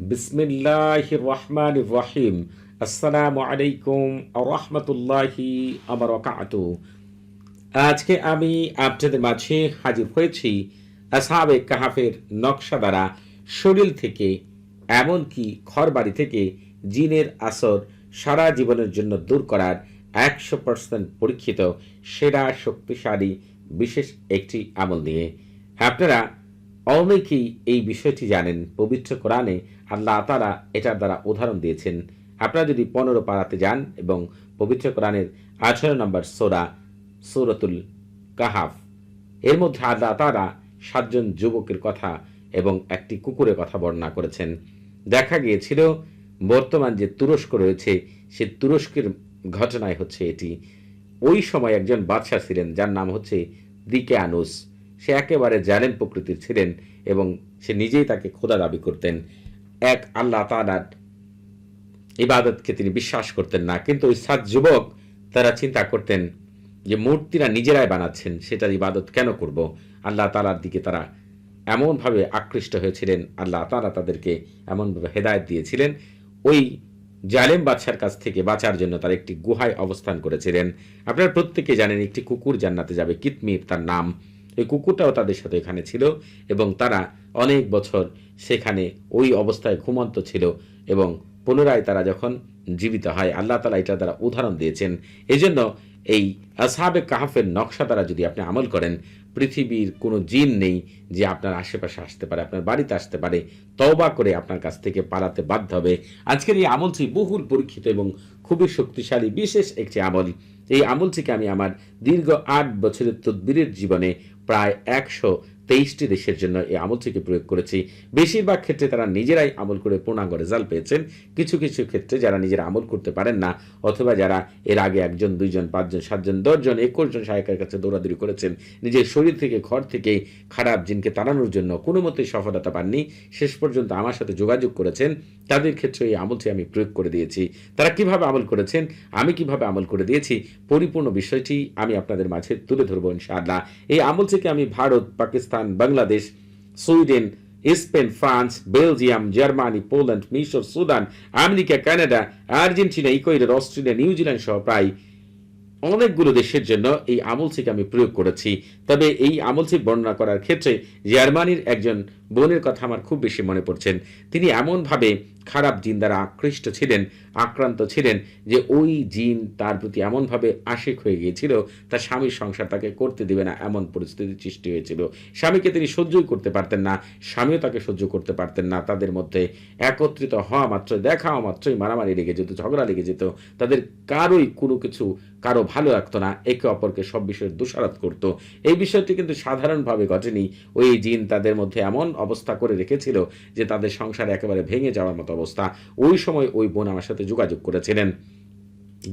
বিসমিল্লাহ রহমান রহিম আসসালামু আলাইকুম রহমতুল্লাহি আমরকাত আজকে আমি আপনাদের মাঝে হাজির হয়েছি আসাবে কাহাফের নকশা দ্বারা শরীর থেকে, এমনকি ঘরবাড়ি থেকে জিনের আসর সারা জীবনের জন্য দূর করার একশো পার্সেন্ট পরীক্ষিত, সেরা, শক্তিশালী, বিশেষ একটি আমল নিয়ে। আপনারা অনেকেই এই বিষয়টি জানেন? পবিত্র কোরআনে আল্লাহ তারা এটার দ্বারা উদাহরণ দিয়েছেন। আপনারা যদি পনেরো পাড়াতে যান এবং পবিত্র কোরআনের আঠারো নম্বর সোরা, সুরতুল কাহাফ, এর মধ্যে আল্লাহ তারা সাতজন যুবকের কথা এবং একটি কুকুরের কথা বর্ণনা করেছেন। দেখা গিয়েছিল, বর্তমান যে তুরস্ক রয়েছে, সে তুরস্কের ঘটনায় হচ্ছে এটি। ওই সময় একজন বাদশাহ ছিলেন, যার নাম হচ্ছে দিকে আনুস সে একেবারে জালেম প্রকৃতির ছিলেন এবং সে নিজেই তাকে খোদা দাবি করতেন। এক আল্লাহ তালার ইবাদতকে তিনি বিশ্বাস করতেন না, কিন্তু ওই সাত যুবক তারা চিন্তা করতেন যে মূর্তিরা নিজেরাই বানাচ্ছেন, সেটার ইবাদত কেন করব? আল্লাহ তালার দিকে তারা এমনভাবে আকৃষ্ট হয়েছিলেন, আল্লাহ তালা তাদেরকে এমনভাবে হেদায়ত দিয়েছিলেন। ওই জালেম বাদশার কাছ থেকে বাঁচার জন্য তার একটি গুহায় অবস্থান করেছিলেন। আপনারা প্রত্যেকে জানেন একটি কুকুর জান্নাতে যাবে, কিতমির তার নাম। এই কুকুরটাও তাদের সাথে এখানে ছিল এবং তারা অনেক বছর সেখানে ওই অবস্থায় ঘুমন্ত ছিল এবং পুনরায় তারা যখন জীবিত হয়, আল্লাহ তালা এটা দ্বারা উদাহরণ দিয়েছেন। এজন্য এই আসাবে কাহাফের নকশা দ্বারা যদি আপনি আমল করেন, পৃথিবীর কোনো জিন নেই যে আপনার আশেপাশে আসতে পারে, আপনার বাড়িতে আসতে পারে, তওবা করে আপনার কাছ থেকে পালাতে বাধ্য হবে। আজকের এই আমলটি বহুল পরীক্ষিত এবং খুবই শক্তিশালী, বিশেষ একটি আমল। এই আমলটিকে আমি আমার দীর্ঘ আট বছরের তদ্বিরের জীবনে প্রায় একশো তেইশটি দেশের জন্য এই আমলটিকে প্রয়োগ করেছি। বেশিরভাগ ক্ষেত্রে তারা নিজেরাই আমল করে পূর্ণাঙ্গ রেজাল্ট পেয়েছেন। কিছু কিছু ক্ষেত্রে যারা নিজেরা আমল করতে পারেন না, অথবা যারা এর আগে একজন, দুইজন, পাঁচজন, সাতজন, দশজন একুশ জন সহায়কের কাছে দৌড়াদৌড়ি করেছেন, নিজের শরীর থেকে, ঘর থেকে খারাপ জিনকে তাড়ানোর জন্য কোনো মতেই সফলতা পাননি, শেষ পর্যন্ত আমার সাথে যোগাযোগ করেছেন, তাদের ক্ষেত্রে এই আমলটি আমি প্রয়োগ করে দিয়েছি। তারা কীভাবে আমল করেছেন, আমি কীভাবে আমল করে দিয়েছি, পরিপূর্ণ বিষয়টি আমি আপনাদের মাঝে তুলে ধরবো ইনশাআল্লাহ। এই আমল থেকে আমি Bharat, Pakistan Bangladesh Sweden Spain France Belgium Germany Poland মিশর Sudan America Canada Argentina Ecuador Australia New Zealand সহ প্রায় অনেকগুলো দেশের জন্য এই আমল থেকে আমি প্রয়োগ করেছি। তবে এই আমল থেকে বর্ণনা করার ক্ষেত্রে জার্মানির একজন বোনের কথা আমার খুব বেশি মনে পড়ছেন তিনি এমনভাবে খারাপ জিন দ্বারা আকৃষ্ট ছিলেন, আক্রান্ত ছিলেন যে ওই জিন তার প্রতি এমনভাবে আশিক হয়ে গিয়েছিল, তার স্বামীর সংসার তাকে করতে দেবে না এমন পরিস্থিতি সৃষ্টি হয়েছিল। স্বামীকে তিনি সহ্যই করতে পারতেন না, স্বামীও তাকে সহ্য করতে পারতেন না, তাদের মধ্যে একত্রিত হওয়া মাত্র দেখা হওয়া মাত্রই মারামারি লেগে যেত, ঝগড়া লেগে যেত, তাদের কারোই কোনো কিছু কারও ভালো লাগতো না, একে অপরকে সব বিষয়ে দোষারোপ করতো। এই বিষয়টি কিন্তু সাধারণভাবে ঘটেনি। ওই জিন তাদের মধ্যে এমন অবস্থা করে রেখেছিল যে তাদের সংসার একেবারে ভেঙে যাওয়ার মতো অবস্থা। ওই সময় ওই বোন আমার সাথে যোগাযোগ করেছিলেন।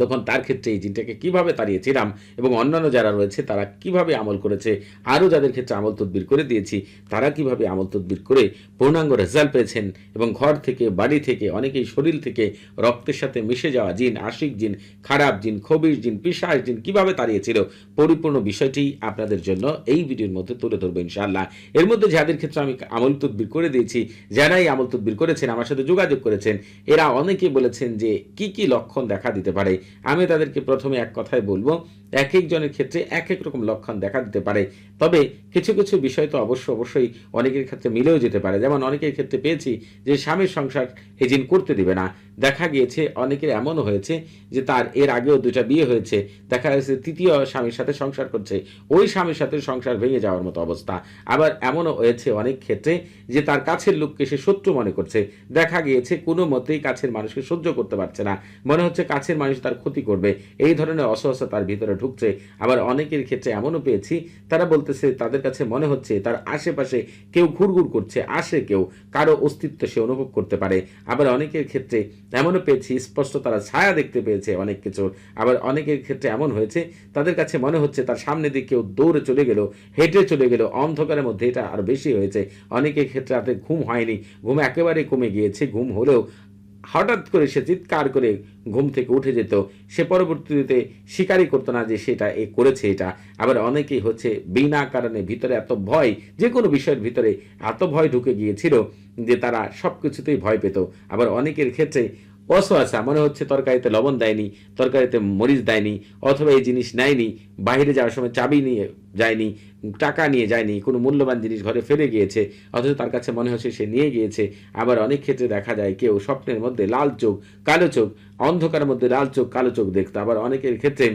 তখন তার ক্ষেত্রে এই জিনটাকে কীভাবে তাড়িয়েছিলাম এবং অন্যান্য যারা রয়েছে, তারা কীভাবে আমল করেছে, আরও যাদের ক্ষেত্রে আমল তদবির করে দিয়েছি, তারা কীভাবে আমল তদবির করে পূর্ণাঙ্গ রেজাল্ট পেয়েছেন এবং ঘর থেকে, বাড়ি থেকে, অনেকেই শরীর থেকে রক্তের সাথে মিশে যাওয়া জিন, আশিক জিন, খারাপ জিন খবির জিন পিসাস জিন কীভাবে তাড়িয়েছিল, পরিপূর্ণ বিষয়টি আপনাদের জন্য এই ভিডিওর মধ্যে তুলে ধরবো ইনশাআল্লাহ। এর মধ্যে যাদের ক্ষেত্রে আমি আমল তদবির করে দিয়েছি, যারাই আমল তদবির করেছেন, আমার সাথে যোগাযোগ করেছেন, এরা অনেকেই বলেছেন যে কি কি লক্ষণ দেখা দিতে পারে আমি তাদেরকে প্রথমে এক কথায় বলব, এক একজনের ক্ষেত্রে এক এক রকম লক্ষণ দেখা দিতে পারে। তবে কিছু কিছু বিষয় তো অবশ্য, অবশ্যই অনেকের ক্ষেত্রে মিলেও যেতে পারে। যেমন অনেকের ক্ষেত্রে পেয়েছি যে স্বামীর সংসার হেজিন করতে দিবে না। দেখা গিয়েছে, অনেকের এমনও হয়েছে যে তার এর আগেও দুটা বিয়ে হয়েছে। দেখা যাচ্ছে তৃতীয় স্বামীর সাথে সংসার করছে। ওই স্বামীর সাথে সংসার ভেঙে যাওয়ার মতো অবস্থা। আবার এমনও হয়েছে অনেক ক্ষেত্রে যে তার কাছের লোককে সে শত্রু মনে করছে। দেখা গিয়েছে কোনো মতেই কাছের মানুষকে সহ্য করতে পারছে না। মনে হচ্ছে কাছের মানুষ তার ক্ষতি করবে। এই ধরনের অসহসা তার ভিতরে ঢুকছে। আবার অনেকের ক্ষেত্রে এমনও পেয়েছি, তারা বলতেছে তাদের কাছে মনে হচ্ছে তার আশেপাশে কেউ ঘুরঘুর করছে, আসে কেউ। কারও অস্তিত্ব সে অনুভব করতে পারে। আবার অনেকের ক্ষেত্রে এমনও পেয়েছি, স্পষ্ট তারা ছায়া দেখতে পেয়েছে অনেক কিছু। আবার অনেকের ক্ষেত্রে এমন হয়েছে, তাদের কাছে মনে হচ্ছে তার সামনে দিয়ে কেউ দৌড়ে চলে গেল, হেঁটে চলে গেল, অন্ধকারের মধ্যে এটা আরও বেশি হয়েছে। অনেকের ক্ষেত্রে রাতে ঘুম হয়নি, ঘুম একেবারে কমে গিয়েছে, ঘুম হলেও হঠাৎ করে সে চিৎকার করে ঘুম থেকে উঠে যেত। সে পরবর্তীতে স্বীকারই করতো না যে সেটা এ করেছে এটা। আবার অনেকেই হচ্ছে বিনা কারণে ভিতরে এত ভয়, যে কোনো বিষয়ের ভিতরে এত ভয় ঢুকে গিয়েছিল যে তারা সব কিছুতেই ভয় পেত। আবার অনেকের ক্ষেত্রে অসহাসা মনে হচ্ছে তরকারিতে লবণ দেয়নি, তরকারিতে মরিচ দেয়নি, অথবা এই জিনিস নেয়নি, বাইরে যাওয়ার সময় চাবি নিয়ে যায়নি, টাকা নিয়ে যায়নি, কোনো মূল্যবান জিনিস ঘরে ফেলে গিয়েছে, অথচ তার কাছে মনে হচ্ছে সে নিয়ে গিয়েছে, আবার অনেক ক্ষেত্রে দেখা যায় কেউ স্বপ্নের মধ্যে লাল চোখ, কালো চোখ, অন্ধকারের মধ্যে লাল চোখ, কালো চোখ দেখতো, আবার অনেকের ক্ষেত্রে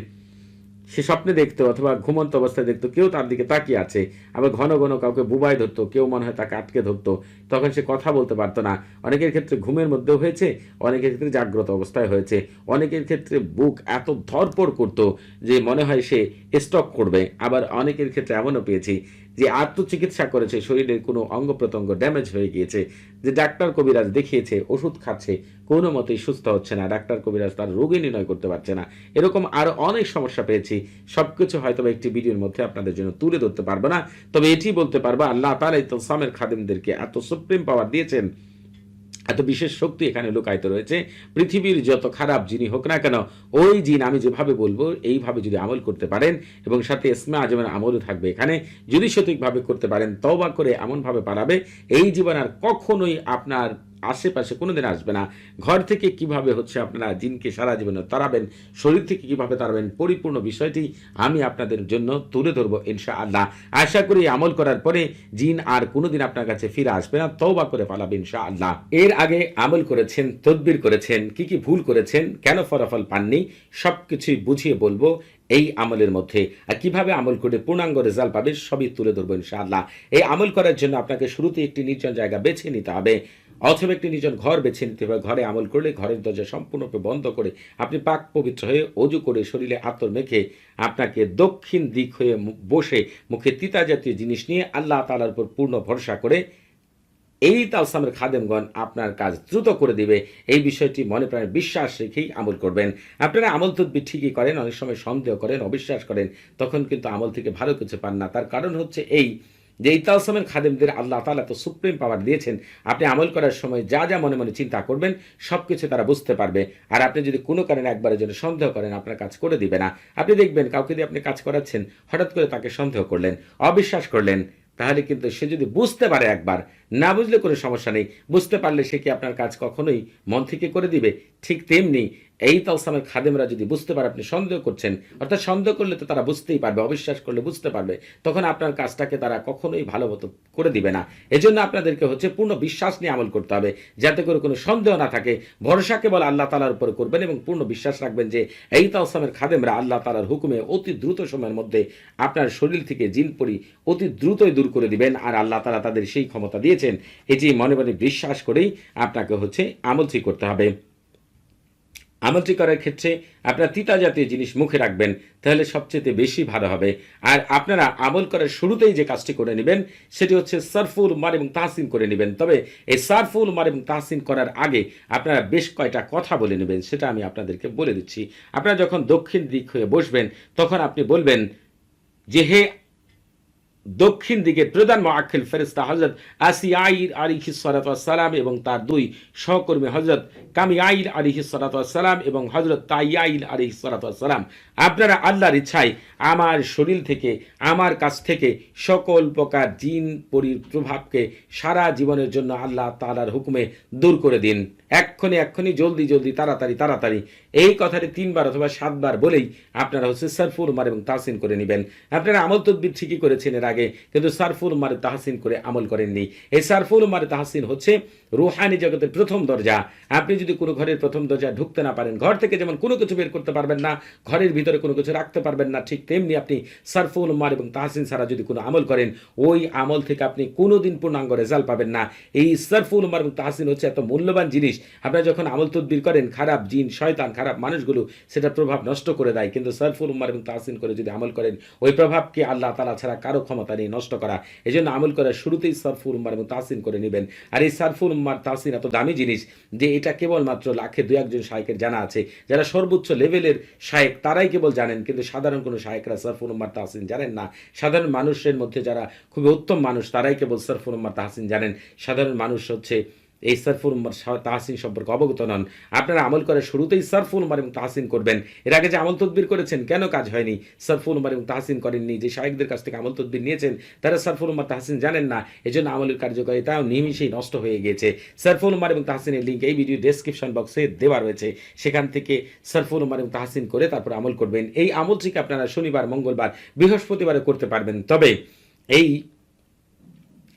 সে স্বপ্নে দেখতো অথবা ঘুমন্ত অবস্থায় দেখতো, কেউ তার দিকে তাকিয়ে আছে, আবার ঘন ঘন কাউকে বুবাই ধরতো, কেউ মনে হয় তাকে আটকে ধরতো তখন সে কথা বলতে পারতো না। অনেকের ক্ষেত্রে ঘুমের মধ্যেও হয়েছে, অনেকের ক্ষেত্রে জাগ্রত অবস্থায় হয়েছে। অনেকের ক্ষেত্রে বুক এত ধরপড় করতো যে মনে হয় সে স্টক করবে। আবার অনেকের ক্ষেত্রে এমনও পেয়েছি যে আত্মচিকিৎসা করেছে, শরীরের কোনো অঙ্গ প্রত্যঙ্গ ড্যামেজ হয়ে গিয়েছে, যে ডাক্তার কবিরাজ দেখিয়েছে, ওষুধ খাচ্ছে, কোনো মতেই সুস্থ হচ্ছে না। ডাক্তার কবিরাজ তার রোগী নির্ণয় করতে পারছে না। এরকম আরও অনেক সমস্যা পেয়েছি। সবকিছু হয়তো বা একটি ভিডিওর মধ্যে আপনাদের জন্য তুলে ধরতে পারব না। তবে এটি বলতে পারব, আল্লাহ তালা তলসামের খাদিমদেরকে এত সুপ্রিম পাওয়ার দিয়েছেন। এত বিশেষ শক্তি এখানে লুকায়িত রয়েছে। পৃথিবীর যত খারাপ যিনি হোক না কেন, ওই জিন আমি যেভাবে বলব, এইভাবে যদি আমল করতে পারেন এবং সাথে ইসমা আজমের আমলও থাকবে এখানে, যদি সঠিকভাবে করতে পারেন তবা করে এমনভাবে পারাবে এই জীবন আর কখনোই আপনার আশেপাশে কোনোদিন আসবে না। ঘর থেকে কীভাবে হচ্ছে আপনারা জিনকে সারা জীবনে তাড়াবেন শরীর থেকে কীভাবে তাড়াবেন পরিপূর্ণ বিষয়টি আমি আপনাদের জন্য তুলে ধরবো ইনশা আল্লাহ আশা করি আমল করার পরে জিন আর কোনোদিন আপনার কাছে ফিরে আসবে না। তৌবা করে পালাবে ইনশা আল্লাহ এর আগে আমল করেছেন, তদবির করেছেন, কি কি ভুল করেছেন, কেন ফলাফল পাননি, সবকিছুই বুঝিয়ে বলব এই আমলের মধ্যে। আর কীভাবে আমল করে পূর্ণাঙ্গ রেজাল্ট পাবে সবই তুলে ধরবো ইনশাআল্লাহ। এই আমল করার জন্য আপনাকে শুরুতে একটি নির্জন জায়গা বেছে নিতে হবে। অথবা একটি নিজন ঘর বেছে নিতে হবে, ঘরে আমল করলে ঘরের দরজা সম্পূর্ণরূপে বন্ধ করে আপনি পাক পবিত্র হয়ে অজু করে শরীরে আতর মেখে আপনাকে দক্ষিণ দিক হয়ে বসে মুখে তিতা জাতীয় জিনিস নিয়ে আল্লাহ তালার উপর পূর্ণ ভরসা করে এই তালসামের খাদেমগণ আপনার কাজ দ্রুত করে দিবে। এই বিষয়টি মনে প্রাণে বিশ্বাস রেখেই আমল করবেন। আপনারা আমল তদ্বির ঠিকই করেন, অনেক সময় সন্দেহ করেন, অবিশ্বাস করেন, তখন কিন্তু আমল থেকে ভালো কিছু পান না। তার কারণ হচ্ছে এই যে এই তালসামের খাদেমদের আল্লাহ তালা তো সুপ্রিম পাওয়ার দিয়েছেন, আপনি আমল করার সময় যা যা মনে মনে চিন্তা করবেন সব কিছু তারা বুঝতে পারবে। আর আপনি যদি কোনো কারণে একবারের জন্য সন্দেহ করেন, আপনার কাজ করে দিবে না। আপনি দেখবেন কাউকে দিয়ে আপনি কাজ করাচ্ছেন, হঠাৎ করে তাকে সন্দেহ করলেন, অবিশ্বাস করলেন, তাহলে কিন্তু সে যদি বুঝতে পারে একবার, না বুঝলে কোনো সমস্যা নেই। বুঝতে পারলে সে কি আপনার কাজ কখনোই মন থেকে করে দিবে? ঠিক তেমনি এই তালসামের খাদেমরা যদি বুঝতে পারে, আপনি সন্দেহ করছেন, অর্থাৎ সন্দেহ করলে তো তারা বুঝতেই পারবে, অবিশ্বাস করলে বুঝতে পারবে, তখন আপনার কাজটাকে তারা কখনোই ভালো মতো করে দিবে না। এজন্য আপনাদেরকে হচ্ছে পূর্ণ বিশ্বাস নিয়ে আমল করতে হবে, যাতে করে কোনো সন্দেহ না থাকে। ভরসা কেবল আল্লাহ তালার উপর করবেন এবং পূর্ণ বিশ্বাস রাখবেন যে, এই তালসামের খাদেমরা আল্লাহ তালার হুকুমে অতি দ্রুত সময়ের মধ্যে আপনার শরীর থেকে জিন পরি অতি দ্রুতই দূর করে দিবেন আর আল্লাহ তালা তাদের সেই ক্ষমতা দিয়েছেন। এটি মনে মনে বিশ্বাস করেই আপনাকে হচ্ছে আমলটি করতে হবে। আমলটি করার ক্ষেত্রে আপনার তিতা জাতীয় জিনিস মুখে রাখবেন, তাহলে সবচেয়ে বেশি ভালো হবে। আর আপনারা আমল করার শুরুতেই যে কাজটি করে নেবেন, সেটি হচ্ছে সারফুল মার এবং তাহসিন করে নেবেন। তবে এই সারফুল মার এবং তাহসিন করার আগে আপনারা বেশ কয়টা কথা বলে নেবেন, সেটা আমি আপনাদেরকে বলে দিচ্ছি। আপনারা যখন দক্ষিণ দিক হয়ে বসবেন, তখন আপনি বলবেন যে হে দক্ষিণ দিকে প্রধান মোয়াক্কিল ফেরিস্তা হজরত আসি আইর আলিহি সালাম এবং তার দুই সহকর্মী হজরত কামি আইল আলিহি সালাম এবং হজরত তাই আইল আলিহি সালাম আপনারা আল্লাহর ইচ্ছায় আমার শরীর থেকে, আমার কাছ থেকে সকল প্রকার জিন পরির প্রভাবকে সারা জীবনের জন্য আল্লাহ তালার হুকুমে দূর করে দিন। এক্ষণে এক্ষণে জলদি জলদি, তাড়াতাড়ি তাড়াতাড়ি। এই কথাটি তিনবার অথবা সাতবার বলেই আপনারা হচ্ছে সারফুল মার এবং তাহসিন করে নেবেন। আপনারা আমল তদ্বির ঠিকই করেছেন এর আগে, কিন্তু সারফুল মারে, তাহসিন করে আমল করেননি। এই সারফুল মারে, তাহসিন হচ্ছে রুহানি জগতের প্রথম দরজা। আপনি যদি কোনো ঘরের প্রথম দরজা ঢুকতে না পারেন, ঘর থেকে যেমন কোনো কিছু বের করতে পারবেন না, ঘরের ভিতরে কোনো কিছু রাখতে পারবেন না ঠিক তেমনি আপনি সারফুল মার এবং তাহসিন ছাড়া যদি কোনো আমল করেন, ওই আমল থেকে আপনি কোনো দিন পূর্ণাঙ্গ রেজাল্ট পাবেন না। এই সারফুল মার এবং তাহসিন হচ্ছে এত মূল্যবান জিনিস, আপনারা যখন আমল তদ্বির করেন, খারাপ জিন, শয়তান, খারাপ মানুষগুলো সেটা প্রভাব নষ্ট করে দেয়। কিন্তু সারফুল উম্মার এবং তাহসিন করে যদি আমল করেন, ওই প্রভাবকে আল্লাহ তালা ছাড়া কারও ক্ষমতা নেই নষ্ট করা। এই জন্য আমল করার শুরুতেই সারফুল উম্মার এবং তাহসিন করে নেবেন। আর এই সারফুল উম্মার তাহসিন এত দামি জিনিস যে এটা কেবলমাত্র লাখে দু একজন শায়কের জানা আছে। যারা সর্বোচ্চ লেভেলের শায়েক, তারাই কেবল জানেন, কিন্তু সাধারণ কোনো শায়েকরা সরফুল উম্মার তাহসিন জানেন না। সাধারণ মানুষের মধ্যে যারা খুবই উত্তম মানুষ, তারাই কেবল সরফুল উম্মার তাহসিন জানেন। সাধারণ মানুষ হচ্ছে এই সারফুল উম্মার তাহসিন সম্পর্কে অবগত নন। আপনারা আমল করার শুরুতেই সারফুল উম্মার এবং তাহসিন করবেন। এর আগে যে আমল তদবির করেছেন, কেন কাজ হয়নি? সারফুল উম্মার এবং তাহসিন করেননি। যে শাহেকদের কাছ থেকে আমল তদবির নিয়েছেন, তারা সারফুল উম্মার তাহসিন জানেন না। এজন্য আমলের কার্যকারিতাও নিমিশেই নষ্ট হয়ে গিয়েছে। সারফুল উম্মার এবং তাহসিনের লিঙ্ক এই ভিডিও ডেসক্রিপশন বক্সে দেওয়া রয়েছে। সেখান থেকে সারফুল উম্মার এবং তাহসিন করে তারপর আমল করবেন। এই আমলটিকে আপনারা শনিবার, মঙ্গলবার, বৃহস্পতিবারে করতে পারবেন। তবে এই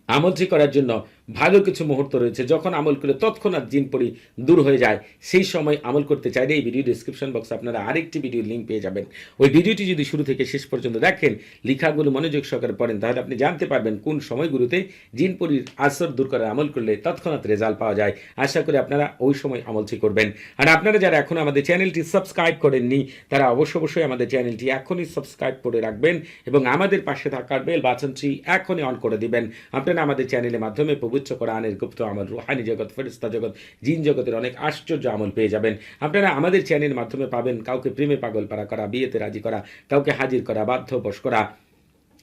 আমলটি করার জন্য ভালো কিছু মুহূর্ত রয়েছে। যখন আমল করে তৎক্ষণাৎ জিন পরি দূর হয়ে যায়। সেই সময় আমল করতে চাইলে এই ভিডিও ডিসক্রিপশন বক্সে আপনারা আরেকটি ভিডিও লিঙ্ক পেয়ে যাবেন। ওই ভিডিওটি যদি শুরু থেকে শেষ পর্যন্ত দেখেন, লেখাগুলো মনোযোগ সহকারে পড়েন, তাহলে আপনি জানতে পারবেন কোন সময়গুলোতে জিন পরির আসর দূর করার আমল করলে তৎক্ষণাৎ রেজাল্ট পাওয়া যায়। আশা করি আপনারা ওই সময় আমলটি করবেন। আর আপনারা যারা এখন আমাদের চ্যানেলটি সাবস্ক্রাইব করেননি, তারা অবশ্য অবশ্যই আমাদের চ্যানেলটি এখনই সাবস্ক্রাইব করে রাখবেন এবং আমাদের পাশে থাকার বেল বাটনটি এখনই অন করে দিবেন। আপনারা আমাদের চ্যানেলের মাধ্যমে পবিত্র কোরআনের গুপ্ত আমল, রুহানি জগৎ ফেরিস্তা জগৎ, জিন জগতের অনেক আশ্চর্য আমল পেয়ে যাবেন। আপনারা আমাদের চ্যানেলের মাধ্যমে পাবেন কাউকে প্রেমে পাগল পারা করা, বিয়েতে রাজি করা, কাউকে হাজির করা, বাধ্যবশ করা,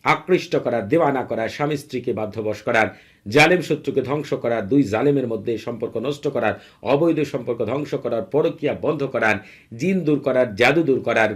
আকৃষ্ট করা, দেওয়ানা করা, স্বামী স্ত্রীকে বাধ্যবশ করার জালেম শত্রুকে ধ্বংস করার দুই জালেমের মধ্যে সম্পর্ক নষ্ট করার, অবৈধ সম্পর্ক ধ্বংস করার, পরকিয়া বন্ধ করার, জিন দূর করার, জাদু দূর করার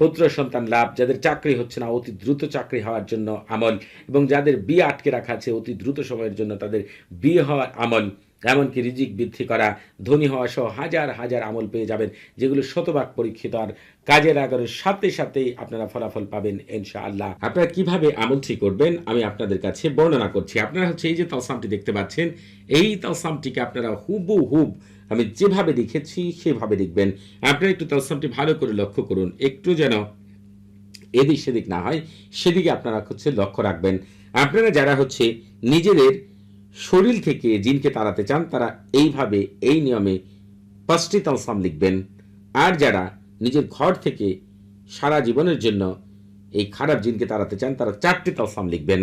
পুত্র সন্তান লাভ, যাদের চাকরি হচ্ছে না, অতি দ্রুত চাকরি হওয়ার জন্য আমল এবং যাদের বিয়ে আটকে রাখা আছে, অতি দ্রুত সময়ের জন্য তাদের বিয়ে হওয়ার আমল। এমনকি রিজিক বৃদ্ধি করা, ধনী হওয়া সহ হাজার হাজার আমল পেয়ে যাবেন, যেগুলো শতভাগ পরীক্ষিত আর কাজের আগারের সাথে সাথেই আপনারা ফলাফল পাবেন ইনশাআল্লাহ। আপনারা কীভাবে আমলটি করবেন, আমি আপনাদের কাছে বর্ণনা করছি। আপনারা হচ্ছে এই যে তালসামটি দেখতে পাচ্ছেন, এই তালসামটিকে আপনারা হুবু হুব আমি যেভাবে লিখেছি সেভাবে লিখবেন আপনারা একটু তালসামটি ভালো করে লক্ষ্য করুন। একটু যেন এদিক সেদিক না হয়, সেদিকে আপনারা হচ্ছে লক্ষ্য রাখবেন। আপনারা যারা হচ্ছে নিজেদের শরীর থেকে জিনকে তাড়াতে চান, তারা এইভাবে এই নিয়মে পাঁচটি তালসাম লিখবেন। আর যারা নিজের ঘর থেকে সারা জীবনের জন্য এই খারাপ জিনকে তাড়াতে চান, তারা চারটি তালসাম লিখবেন।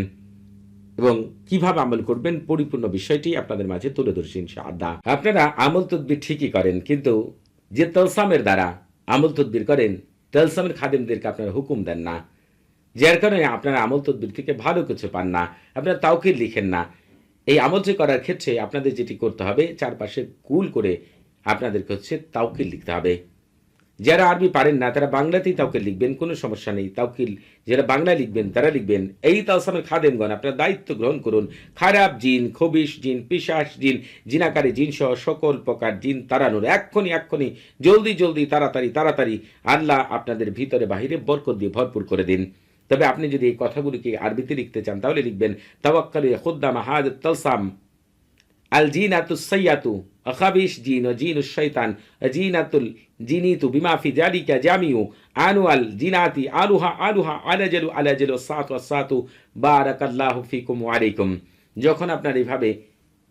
এবং কীভাবে আমল করবেন পরিপূর্ণ বিষয়টি আপনাদের মাঝে তুলে ধরছি ইনশাআল্লাহ। আপনারা আমল তদবির ঠিকই করেন, কিন্তু যে তলসামের দ্বারা আমল তদবির করেন, তলসামের খাদেমদেরকে আপনারা হুকুম দেন না। যার কারণে আপনারা আমল তদবির থেকে ভালো কিছু পান না, আপনারা তাওকে লিখেন না। এই আমলটি করার ক্ষেত্রে আপনাদের যেটি করতে হবে, চারপাশে কুল করে আপনাদেরকে হচ্ছে তাওকিল লিখতে হবে। যারা আরবি পারেন না, তারা বাংলাতেই তাওকে লিখবেন, কোনো সমস্যা নেই। তাওকিল যারা বাংলা লিখবেন, তারা লিখবেন। এই তালসামের খাদেমগণ, আপনার দায়িত্ব গ্রহণ করুন। খারাপ জিন, খবিশ জিন পিশাস জিন, জিনাকারী জিন সহ সকল প্রকার জিন তাড়ানোর। এক্ষুনি এক্ষুনি, জলদি জলদি, তাড়াতাড়ি তাড়াতাড়ি আল্লাহ আপনাদের ভিতরে বাহিরে বরকত দিয়ে ভরপুর করে দিন। তবে আপনি যদি এই কথাগুলিকে আরবিতে লিখতে চান, তাহলে লিখবেন, তাওয়াক্কালি খুদ্দাম হাদ তালসাম, আল জিন আতু সৈয়াতু। আখাবিশ জিন জিন শৈতান জিনাতুল জিনিতু বিমাফি জালিকা জামিউ আনু আল জিনাতি আলুহা আলুহা আলাজালু আলাজালু সাতু সাতু, বারাকাল্লাহু ফিকুম আলাইকুম। যখন আপনার এইভাবে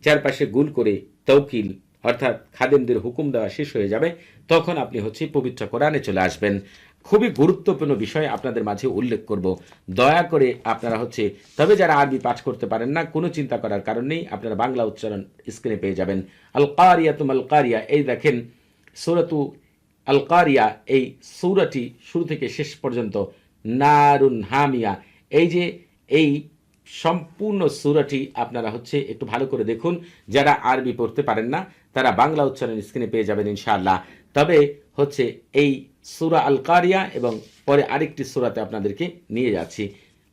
চারপাশে গুল করে তৌকিল, অর্থাৎ খাদেমদের হুকুম দেওয়া শেষ হয়ে যাবে, তখন আপনি হচ্ছে পবিত্র কোরআনে চলে আসবেন। খুবই গুরুত্বপূর্ণ বিষয় আপনাদের মাঝে উল্লেখ করব। দয়া করে আপনারা হচ্ছে, তবে যারা আরবি পাঠ করতে পারেন না, কোনো চিন্তা করার কারণ নেই, আপনারা বাংলা উচ্চারণ স্ক্রিনে পেয়ে যাবেন। আল কারিয়া তুম কারিয়া এই দেখেন, সুরতু আল কারিয়া এই সুরাটি শুরু থেকে শেষ পর্যন্ত নারুন হামিয়া। এই যে, এই সম্পূর্ণ সুরাটি আপনারা হচ্ছে একটু ভালো করে দেখুন। যারা আরবি পড়তে পারেন না, তারা বাংলা উচ্চারণ স্ক্রিনে পেয়ে যাবেন ইনশাআল্লাহ। তবে হচ্ছে এই সুরা আল কারিয়া এবং পরে আরেকটি সুরাতে আপনাদেরকে নিয়ে যাচ্ছি।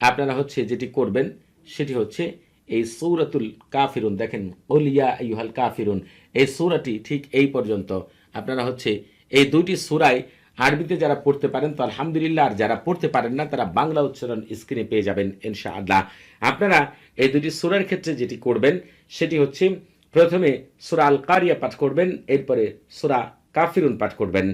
আপনারা হচ্ছে যেটি করবেন, সেটি হচ্ছে এই সৌরাতুল কাফিরুন, দেখেন ওলিয়া ইউহাল কাফিরুন, এই সুরাটি ঠিক এই পর্যন্ত। আপনারা হচ্ছে এই দুইটি সুরায় আরবিতে যারা পড়তে পারেন, তো আলহামদুলিল্লাহ, আর যারা পড়তে পারেন না, তারা বাংলা উচ্চারণ স্ক্রিনে পেয়ে যাবেন, ইনশাআল্লাহ। আপনারা এই দুটি সুরার ক্ষেত্রে যেটি করবেন, সেটি হচ্ছে প্রথমে সুরা আল কারিয়া পাঠ করবেন, এরপরে সুরা কাফিরুন পাঠ করবেন।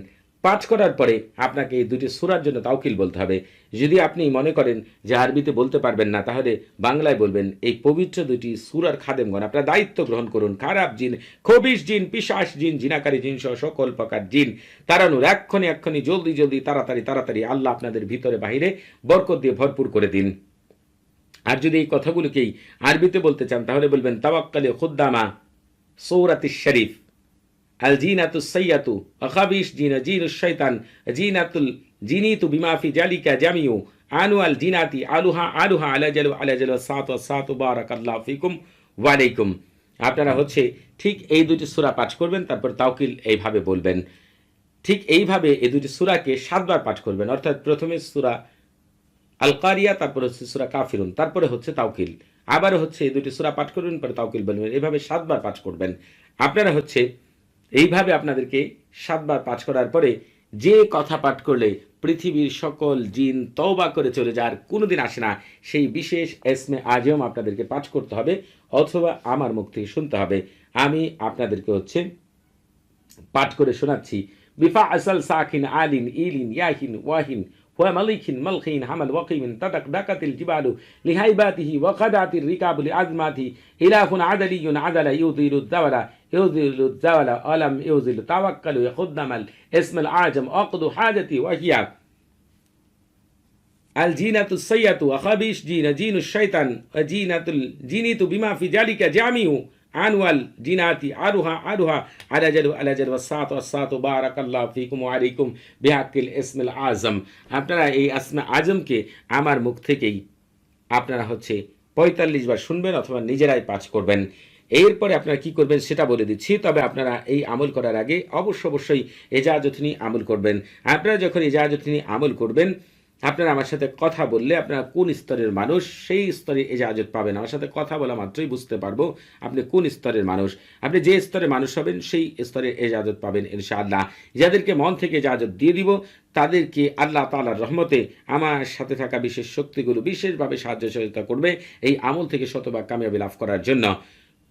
পাঠ করার পরে আপনাকে এই দুটি সুরার জন্য তাওকিল বলতে হবে। যদি আপনি মনে করেন যে আরবিতে বলতে পারবেন না, তাহলে বাংলায় বলবেন, এই পবিত্র দুটি সুরার খাদেমগণ আপনার দায়িত্ব গ্রহণ করুন। খারাপ জিন খবিশ জিন পিশাস জিন, জিনাকারী জিন সহ সকল প্রকার জিন, তাড়ানোর এক্ষণে এক্ষণে জলদি জলদি, তাড়াতাড়ি তাড়াতাড়ি আল্লাহ আপনাদের ভিতরে বাহিরে বরকত দিয়ে ভরপুর করে দিন। আর যদি এই কথাগুলোকেই আরবিতে বলতে চান, তাহলে বলবেন, তাওয়াক্কালে খুদ্দামা সৌরাতি শরীফ। আল জিনাতু সৈয়াতু আখাবিশ জিন জিন শৈতান জিনাতুল জিনিতু বিমাফি জালিকা জামিউ, আনু আল জিনাতি আলুহা আলুহা আলাজালু আলাজালু সাতু সাতু বারাকাল্লাহু ফিকুম ওয়ালাইকুম আপনারা হচ্ছে ঠিক এই দুটি সূরা পাঠ করবেন, তারপর তাওকিল এইভাবে বলবেন। ঠিক এইভাবে এই দুটি সূরাকে সাতবার পাঠ করবেন, অর্থাৎ প্রথমে সূরা আল কারিয়া তারপরে হচ্ছে সূরা কাফিরুন, তারপরে হচ্ছে তাওকিল। আবার হচ্ছে এই দুটি সূরা পাঠ করবেন, পরে তাওকিল বলবেন। এইভাবে সাতবার পাঠ করবেন। আপনারা হচ্ছে এইভাবে আপনাদেরকে সাতবার পাঠ করার পরে যে কথা পাঠ করলে পৃথিবীর সকল জিন তওবা করে চলে যার কোনোদিন আসে না, সেই বিশেষ এসমে আজম আপনাদেরকে পাঠ করতে হবে, অথবা আমার মুখ থেকে শুনতে হবে। আমি আপনাদেরকে হচ্ছে পাঠ করে শোনাচ্ছি। বিফা আসল সাকিন আলিন, ইলিন, ইয়াহিন, ওয়াহিন هو مليك ملخين حمل وقيم تدق دقت الجبال لهيباته وقدعت الركاب لعظمته إله عدلي عدل يوزيل الزول يوزيل الزول ألم يوزيل توكل يقدم الاسم العاجم. أقض حاجتي وهي الجينة السيئة. وخبيش جين جين الشيطان. وجينة الجينيت بما في ذلك جامع. আনওয়াল জিনাতি আরুহা আরুহা আলাজারু আলাজারু সাত সাত বারাকাল্লাহ ফিকুম আলাইকুম বিহাকিল ইসমিল আজম। আপনারা এই আসমা আজমকে আমার মুখ থেকেই আপনারা হচ্ছে পঁয়তাল্লিশ বার শুনবেন অথবা নিজেরাই পাঠ করবেন। এরপরে আপনারা কি করবেন সেটা বলে দিচ্ছি, তবে আপনারা এই আমল করার আগে অবশ্য অবশ্যই এজাজতনি আমল করবেন। আপনারা যখন এজাজতনি আমল করবেন আপনারা আমার সাথে কথা বললে আপনারা কোন স্তরের মানুষ, সেই স্তরে এজাজত পাবেন। আমার সাথে কথা বলা মাত্রই বুঝতে পারব আপনি কোন স্তরের মানুষ। আপনি যে স্তরের মানুষ হবেন, সেই স্তরে এজাজত পাবেন ইনশাআল্লাহ। যাদেরকে মন থেকে এজাজত দিয়ে দিব, তাদেরকে আল্লাহ তাআলার রহমতে আমার সাথে থাকা বিশেষ শক্তিগুলো বিশেষভাবে সাহায্য সহযোগিতা করবে এই আমল থেকে শতভাগ কামিয়াবি লাভ করার জন্য।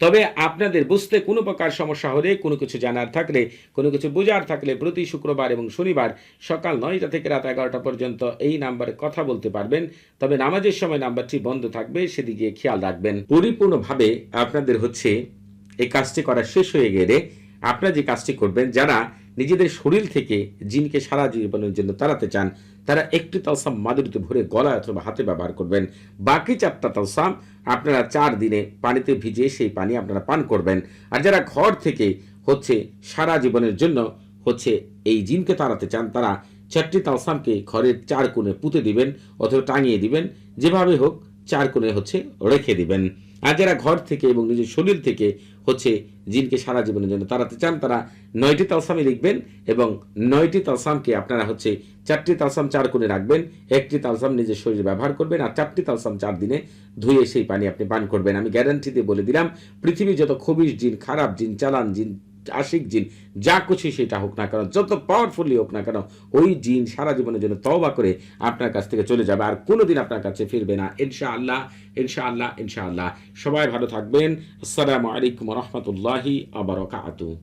তবে আপনাদের বুঝতে কোনো প্রকার সমস্যা হলে, কোনো কিছু জানার থাকলে, কোনো কিছু বোঝার থাকলে প্রতি শুক্রবার এবং শনিবার সকাল নয়টা থেকে রাত এগারোটা পর্যন্ত এই নাম্বারে কথা বলতে পারবেন। তবে নামাজের সময় নাম্বারটি বন্ধ থাকবে, সেদিকে খেয়াল রাখবেন। পরিপূর্ণভাবে আপনাদের হচ্ছে এই কাজটি করা শেষ হয়ে গেলে আপনারা যে কাজটি করবেন, যারা নিজেদের শরীর থেকে জিনকে সারা জীবনের জন্য তাড়াতে চান, তারা একটি তালসাম মাদুরিতে ভরে গলায় অথবা হাতে ব্যবহার করবেন। বাকি চারটা তালসাম আপনারা চার দিনে পানিতে ভিজিয়ে সেই পানি আপনারা পান করবেন। আর যারা ঘর থেকে হচ্ছে সারা জীবনের জন্য হচ্ছে এই জিনকে তাড়াতে চান, তারা চারটি তালসামকে ঘরের চার কোণে পুঁতে দিবেন অথবা টাঙিয়ে দিবেন। যেভাবে হোক চার কোণে হচ্ছে রেখে দিবেন। আর যারা ঘর থেকে এবং নিজের শরীর থেকে হচ্ছে জিনকে সারা জীবনের জন্য তাড়াতে চান, তারা নয়টি তালসামে লিখবেন এবং নয়টি তালসামকে আপনারা হচ্ছে চারটি তালসাম চার কোণে রাখবেন, একটি তালসাম নিজের শরীরে ব্যবহার করবেন আর চারটি তালসাম চার দিনে ধুয়ে সেই পানি আপনি পান করবেন। আমি গ্যারান্টি দিয়ে বলে দিলাম, পৃথিবীর যত খবিশ জিন, খারাপ জিন, চালান জিন আশিক জিন, যা কিছু সেটা হোক না কেন, যত পাওয়ারফুলি হোক না কেন, ওই জিন সারা জীবনের জন্য তওবা করে আপনার কাছ থেকে চলে যাবে, আর কোনোদিন আপনার কাছে ফিরবে না। ইনশা আল্লাহ ইনশা আল্লাহ ইনশা আল্লাহ সবাই ভালো থাকবেন। আসসালামু আলাইকুম রহমতুল্লাহি আবরকাতু